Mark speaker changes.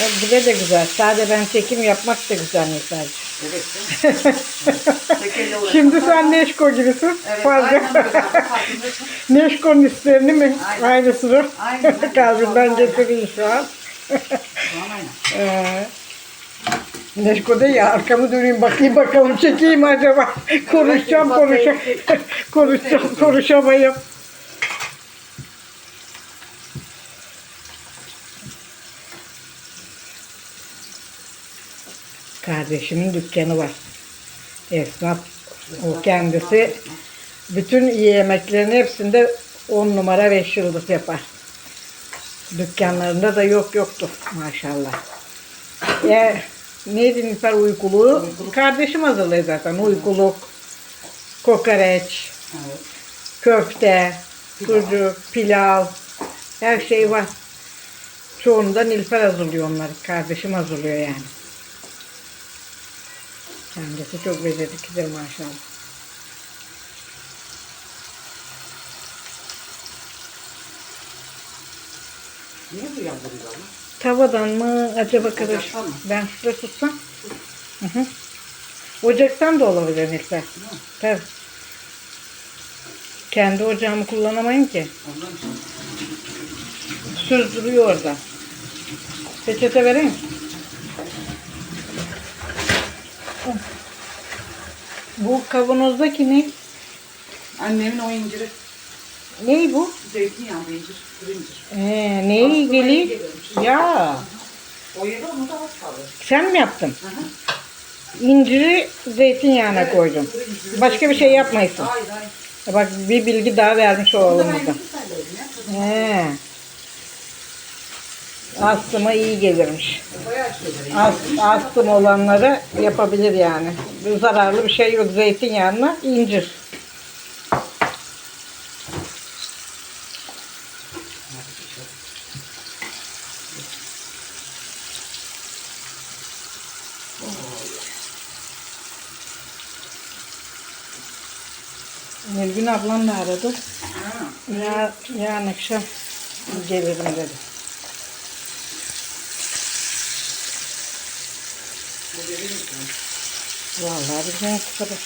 Speaker 1: Bu da da güzel. Sade ben çekim yapmak da güzel mesela.
Speaker 2: Evet.
Speaker 1: Şimdi sen Neşko gibisin.
Speaker 2: Evet,
Speaker 1: Fazla.
Speaker 2: aynen öyle.
Speaker 1: Neşko'nun isterini mi?
Speaker 2: Aynen.
Speaker 1: Aynısını.
Speaker 2: Aynen.
Speaker 1: Kalbimden
Speaker 2: Aynen.
Speaker 1: getireyim şu an.
Speaker 2: Tamam aynen.
Speaker 1: Ee, Neşko da ya arkamı döneyim bakayım bakalım çekeyim acaba. Konuşacağım konuşacağım. konuşacağım konuşamayım. Kardeşimin dükkanı var. Esnaf. O kendisi bütün yemeklerin hepsinde on numara beş yıldız yapar. Dükkanlarında da yok yoktu maşallah. Ya neydi Nilüfer uykuluğu? Kardeşim hazırlıyor zaten. Uykuluk, kokoreç,
Speaker 2: Evet.
Speaker 1: köfte, sucuk, pilav, her şey var. Çoğunu da Nilüfer hazırlıyor onları. Kardeşim hazırlıyor yani. Kendisi çok beceriklidir maşallah.
Speaker 2: Niye bu yandırıyor ama?
Speaker 1: Tavadan mı acaba
Speaker 2: mı?
Speaker 1: Ben şurada tutsam. Hı hı. Ocaktan da olabilir Nilüfer. Tabii. Kendi ocağımı kullanamayın ki.
Speaker 2: Ondan için.
Speaker 1: Süzdürüyor orada. Peçete vereyim. Bu kavanozdaki ne?
Speaker 2: Annemin o inciri.
Speaker 1: Ney bu?
Speaker 2: Zeytinyağlı incir. Kuru incir.
Speaker 1: Ee, neyi geliyor? Ya
Speaker 2: O yedi onu da az kalır.
Speaker 1: sen mi yaptın?
Speaker 2: Hı hı.
Speaker 1: İnciri zeytinyağına koydum.
Speaker 2: Kuru inciri.
Speaker 1: Başka bir şey yapmayasın.
Speaker 2: Hayır hayır.
Speaker 1: Bak bir bilgi daha vermiş
Speaker 2: ben
Speaker 1: oğlumuza.
Speaker 2: ya.
Speaker 1: He. Astıma iyi gelirmiş. Ast, astım olanları yapabilir yani. Bir zararlı bir şey yok. Zeytinyağına incir. Nilgün ablam da aradı.
Speaker 2: Ha.
Speaker 1: Ya, yarın akşam gelirim dedi.
Speaker 2: Bu dedi mi?
Speaker 1: Vallahi bilmiyorum bu kadar.